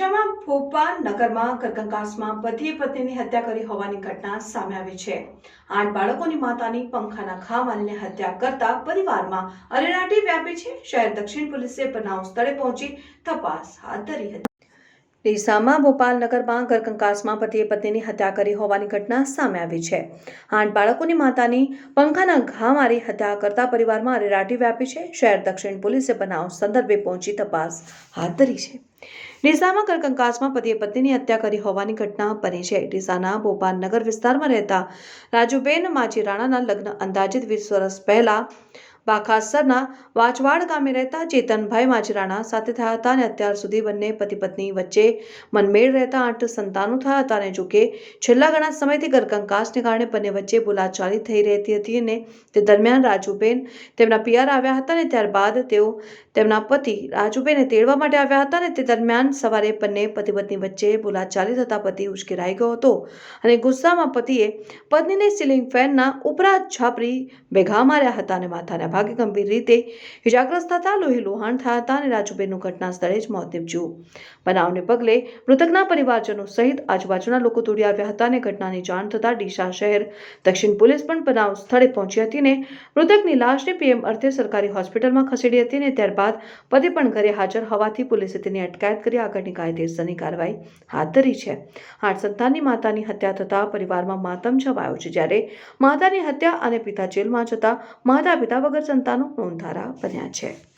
ડીસામાં ભોપાલ નગરમાં કરકંકાસમાં પતિએ પત્નીની હત્યા કરી હોવાની ઘટના સામે આવી છે. આઠ બાળકોની માતાની પંખાના ઘા મારીને હત્યા કરતા પરિવારમાં અરેરાટી વ્યાપી છે. શહેર દક્ષિણ પોલીસે બનાવ સ્થળે પહોંચી તપાસ હાથ ધરી હતી. ડીસામાં ભોપાલ નગરમાં ઘરકંકાસમાં પતિએ પત્નીની હત્યા કરી હોવાની ઘટના સામે આવી છે. આઠ બાળકોની માતાની પંખાના ઘા મારી હત્યા કરતા પરિવારમાં અરેરાટી વ્યાપી છે. શહેર દક્ષિણ પોલીસે બનાવ સંદર્ભે પહોંચી તપાસ હાથ ધરી છે. ડીસામાં કરકંકાસમાં પતિએ પત્નીની હત્યા કરી હોવાની ઘટના બની છે. ડીસાના ભોપાલ નગર વિસ્તારમાં રહેતા રાજુબેન માજી રાણાના લગ્ન અંદાજિત વીસ વર્ષ પહેલા બાખાસરના વાચવાડ ગામે રહેતા ચેતનભાઈ માજરાણા સાથે થયા હતા અને અત્યાર સુધી બંને પતિ પત્ની વચ્ચે મનમેળ રહેતા આઠ સંતાનો થયા હતા અને જોકે છેલ્લા ઘણા સમયથી ઘરકંકાસને કારણે બંને વચ્ચે બોલાચાલી થઈ રહેતી હતી અને તે દરમિયાન રાજુબેન તેમના પિયર આવ્યા હતા અને ત્યારબાદ તેઓ તેમના પતિ રાજુબેને તેડવા માટે આવ્યા હતા અને તે દરમિયાન સવારે બંને પતિ પત્ની વચ્ચે બોલાચાલી થતા પતિ ઉશ્કેરાઈ ગયો હતો અને ગુસ્સામાં પતિએ પત્નીને સીલિંગ ફેનના ઉપરા છાપરી ભેગા માર્યા હતા અને માથાના ભાગે ગંભીર રીતે ઇજાગ્રસ્ત થતા લોહી લોહાણ થયા હતા અને રાજુબેનનું ઘટના સ્થળે જ મોત નીપજ્યું. બનાવને પગલે મૃતકના પરિવારજનો સહિત આજુબાજુના લોકો દોડી આવ્યા હતા અને ઘટનાની જાણ થતાં ડીસા શહેર, દક્ષિણ પોલીસ પણ બનાવ સ્થળે પહોંચી હતી અને મૃતકની લાશને પીએમ અર્થે સરકારી હોસ્પિટલમાં ખસેડી હતી અને ત્યારબાદ પતિ પણ ઘરે હાજર હોવાથી પોલીસે તેની અટકાયત કરી આગળની કાયદેસરની કાર્યવાહી હાથ ધરી છે. આઠ સંતાનની માતાની હત્યા થતાં પરિવારમાં માતમ છવાયો છે જ્યારે માતાની હત્યા અને પિતા જેલમાં જતા માતા પિતા વગર સંતાનો નોંધારા બન્યા છે.